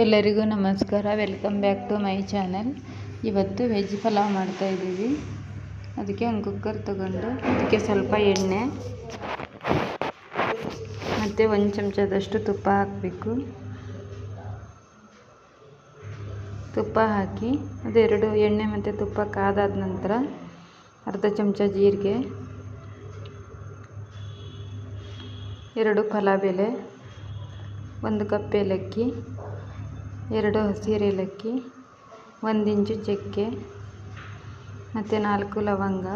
ಎಲ್ಲರಿಗೂ ನಮಸ್ಕಾರ. Welcome back to my channel ಇವತ್ತು ವೆಜ್ ಪಲಾವ್ ಮಾಡ್ತಾಯಿದ್ದೀವಿ ಅದಕ್ಕೆ ಒಂದು ಕುಕ್ಕರ್ ತಗೊಂಡು ಅದಕ್ಕೆ ಸ್ವಲ್ಪ ಎಣ್ಣೆ, ಮತ್ತು ಒಂದು ಚಮಚದಷ್ಟು ತುಪ್ಪ ಹಾಕಬೇಕು. ತುಪ್ಪ ಹಾಕಿ, ಅದೆರಡು ಎಣ್ಣೆ ಮತ್ತು ತುಪ್ಪ ಕಾದಾದ ನಂತರ ಅರ್ಧ ಚಮಚ ಜೀರಿಗೆ, ಎರಡು ಪಲಾವ್ ಎಲೆ, ಒಂದು ಕಪ್ ಏಲಕ್ಕಿ ಎರಡು ಹಸಿರು ಏಲಕ್ಕಿ, ಒಂದು ಇಂಚು ಚಕ್ಕೆ, ಮತ್ತು ನಾಲ್ಕು ಲವಂಗ,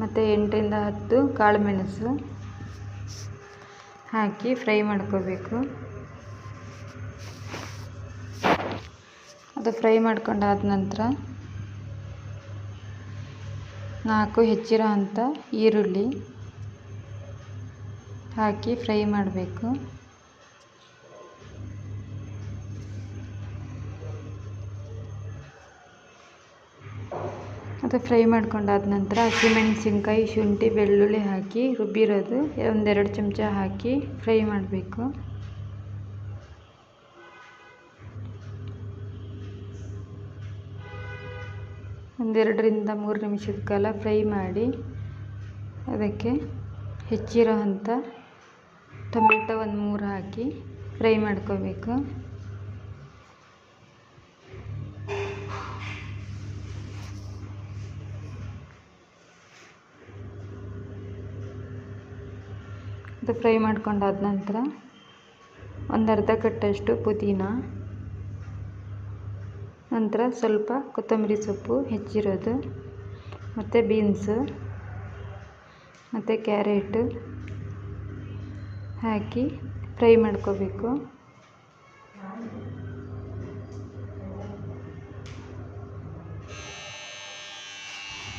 ಮತ್ತು ಎಂಟರಿಂದ ಹತ್ತು ಕಾಳುಮೆಣಸು ಹಾಕಿ ಫ್ರೈ ಮಾಡ್ಕೋಬೇಕು. ಅದು ಫ್ರೈ ಮಾಡ್ಕೊಂಡಾದ ನಂತರ ನಾಲ್ಕು ಹೆಚ್ಚಿರೋ ಅಂಥ ಈರುಳ್ಳಿ ಹಾಕಿ ಫ್ರೈ ಮಾಡಬೇಕು. ಅದು ಫ್ರೈ ಮಾಡ್ಕೊಂಡಾದ ನಂತರ ಹಸಿಮೆಣಸಿನ್ಕಾಯಿ ಶುಂಠಿ, ಬೆಳ್ಳುಳ್ಳಿ ಹಾಕಿ ರುಬ್ಬಿರೋದು. ಒಂದೆರಡು ಚಮಚ ಹಾಕಿ ಫ್ರೈ ಮಾಡಬೇಕು. ಒಂದೆರಡರಿಂದ ಮೂರು ನಿಮಿಷದ ಕಾಲ ಫ್ರೈ ಮಾಡಿ ಅದಕ್ಕೆ ಹೆಚ್ಚಿರೋ ಅಂಥ ಟೊಮೆಟೊ ಒಂದು ಮೂರು ಹಾಕಿ ಫ್ರೈ ಮಾಡ್ಕೋಬೇಕು. ಅದು ಫ್ರೈ ಮಾಡ್ಕೊಂಡಾದ ನಂತರ ಒಂದು ಅರ್ಧ ಕಟ್ಟಷ್ಟು ಪುದೀನ, ನಂತರ ಸ್ವಲ್ಪ ಕೊತ್ತಂಬರಿ ಸೊಪ್ಪು ಹೆಚ್ಚಿರೋದು, ಮತ್ತು ಬೀನ್ಸು, ಮತ್ತು ಕ್ಯಾರೆಟ್ ಹಾಕಿ ಫ್ರೈ ಮಾಡ್ಕೋಬೇಕು.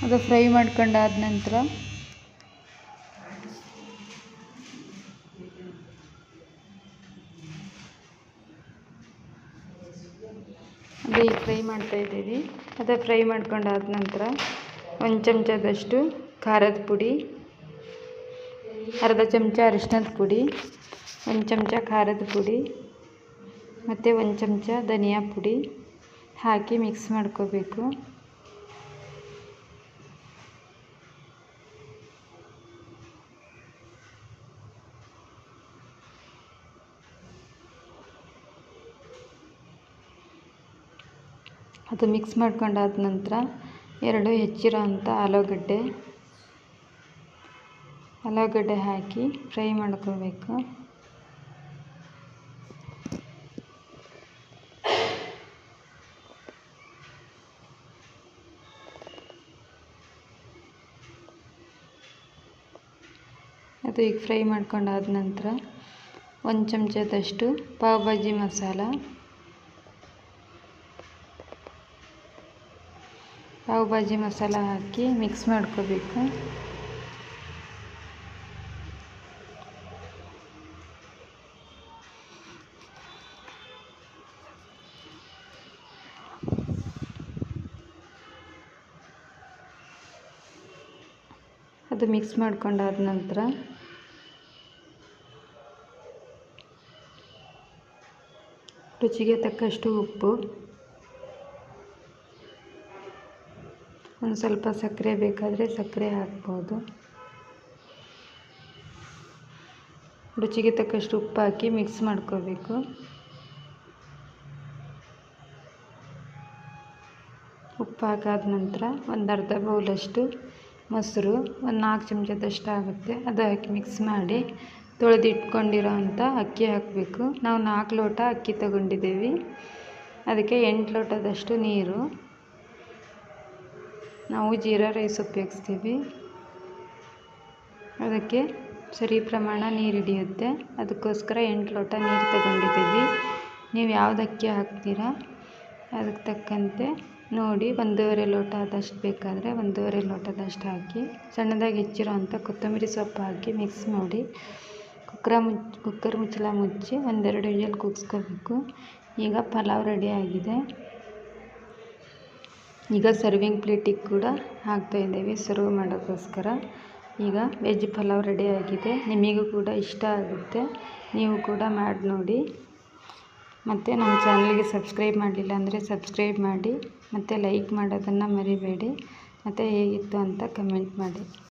ಅದು ಫ್ರೈ ಮಾಡ್ಕೊಂಡಾದ ನಂತರ ಅದು ಫ್ರೈ ಮಾಡ್ತಾಯಿದ್ದೀವಿ ಅದೇ ಫ್ರೈ ಮಾಡ್ಕೊಂಡಾದ ನಂತರ ಒಂದು ಚಮಚದಷ್ಟು ಖಾರದ ಪುಡಿ, ಅರ್ಧ ಚಮಚ ಅರಿಶಿನದ ಪುಡಿ, ಒಂದು ಚಮಚ ಖಾರದ ಪುಡಿ, ಮತ್ತು ಒಂದು ಚಮಚ ಧನಿಯಾ ಪುಡಿ ಹಾಕಿ ಮಿಕ್ಸ್ ಮಾಡ್ಕೋಬೇಕು. ಅದು ಮಿಕ್ಸ್ ಮಾಡ್ಕೊಂಡಾದ ನಂತರ ಎರಡು ಹೆಚ್ಚಿರೋ ಅಂಥ ಆಲೂಗಡ್ಡೆ ಆಲೂಗಡ್ಡೆ ಹಾಕಿ ಫ್ರೈ ಮಾಡ್ಕೋಬೇಕು. ಅದು ಈಗ ಫ್ರೈ ಮಾಡ್ಕೊಂಡಾದ ನಂತರ ಒಂದು ಚಮಚದಷ್ಟು ಪಾವ್ ಭಾಜಿ ಮಸಾಲ ಪಾವ್ ಭಾಜಿ ಮಸಾಲ ಹಾಕಿ ಮಿಕ್ಸ್ ಮಾಡ್ಕೋಬೇಕು. ಅದು ಮಿಕ್ಸ್ ಮಾಡ್ಕೊಂಡಾದ ನಂತರ ರುಚಿಗೆ ತಕ್ಕಷ್ಟು ಉಪ್ಪು. ಒಂದು ಸ್ವಲ್ಪ ಸಕ್ಕರೆ ಬೇಕಾದರೆ ಸಕ್ಕರೆ ಹಾಕ್ಬೋದು. ರುಚಿಗೆ ತಕ್ಕಷ್ಟು ಉಪ್ಪು ಹಾಕಿ ಮಿಕ್ಸ್ ಮಾಡ್ಕೋಬೇಕು. ಉಪ್ಪು ಹಾಕಾದ ನಂತರ ಒಂದು ಅರ್ಧ ಬೌಲಷ್ಟು ಮೊಸರು, ಒಂದು ನಾಲ್ಕು ಚಮಚದಷ್ಟು ಆಗುತ್ತೆ. ಅದು ಹಾಕಿ ಮಿಕ್ಸ್ ಮಾಡಿ ತೊಳೆದು ಇಟ್ಕೊಂಡಿರೋ ಅಂಥ ಅಕ್ಕಿ ಹಾಕಬೇಕು. ನಾವು ನಾಲ್ಕು ಲೋಟ ಅಕ್ಕಿ ತಗೊಂಡಿದ್ದೀವಿ. ಅದಕ್ಕೆ ಎಂಟು ಲೋಟದಷ್ಟು ನೀರು. ನಾವು ಜೀರಾ ರೈಸ್ ಉಪಯೋಗಿಸ್ತೀವಿ. ಅದಕ್ಕೆ ಸರಿ ಪ್ರಮಾಣ ನೀರು ಹಿಡಿಯುತ್ತೆ. ಅದಕ್ಕೋಸ್ಕರ ಎಂಟು ಲೋಟ ನೀರು ತಗೊಂಡಿದ್ದೀವಿ. ನೀವು ಯಾವ್ದು ಅಕ್ಕಿ ಹಾಕ್ತೀರಾ? ಅದಕ್ಕೆ ತಕ್ಕಂತೆ ನೋಡಿ ಒಂದೂವರೆ ಲೋಟ ಆದಷ್ಟು ಬೇಕಾದರೆ ಒಂದೂವರೆ ಲೋಟದಷ್ಟು ಹಾಕಿ ಸಣ್ಣದಾಗಿ ಹೆಚ್ಚಿರೋ ಅಂಥ ಕೊತ್ತಂಬರಿ ಸೊಪ್ಪು ಹಾಕಿ ಮಿಕ್ಸ್ ಮಾಡಿ ಕುಕ್ಕರ ಮುಚ್ಚಿ ಕುಕ್ಕರ್ ಮುಚ್ಚಳ ಮುಚ್ಚಿ ಒಂದೆರಡು ವಿಜಲ್ ಕೂಗಿಸ್ಕೋಬೇಕು. ಈಗ ಪಲಾವ್ ರೆಡಿ ಆಗಿದೆ. ಈಗ ಸರ್ವಿಂಗ್ ಪ್ಲೇಟಿಗೆ ಕೂಡ ಹಾಕ್ತಾಯಿದ್ದೇವೆ ಸರ್ವ್ ಮಾಡೋಕ್ಕೋಸ್ಕರ. ಈಗ ವೆಜ್ ಪಲಾವ್ ರೆಡಿ ಆಗಿದೆ. ನಿಮಗೂ ಕೂಡ ಇಷ್ಟ ಆಗುತ್ತೆ. ನೀವು ಕೂಡ ಮಾಡಿ ನೋಡಿ. ಮತ್ತು ನಮ್ಮ ಚಾನಲ್ಗೆ ಸಬ್ಸ್ಕ್ರೈಬ್ ಮಾಡಲಿಲ್ಲ ಅಂದರೆ ಸಬ್ಸ್ಕ್ರೈಬ್ ಮಾಡಿ. ಮತ್ತು ಲೈಕ್ ಮಾಡೋದನ್ನು ಮರಿಬೇಡಿ. ಮತ್ತು ಹೇಗಿತ್ತು ಅಂತ ಕಮೆಂಟ್ ಮಾಡಿ.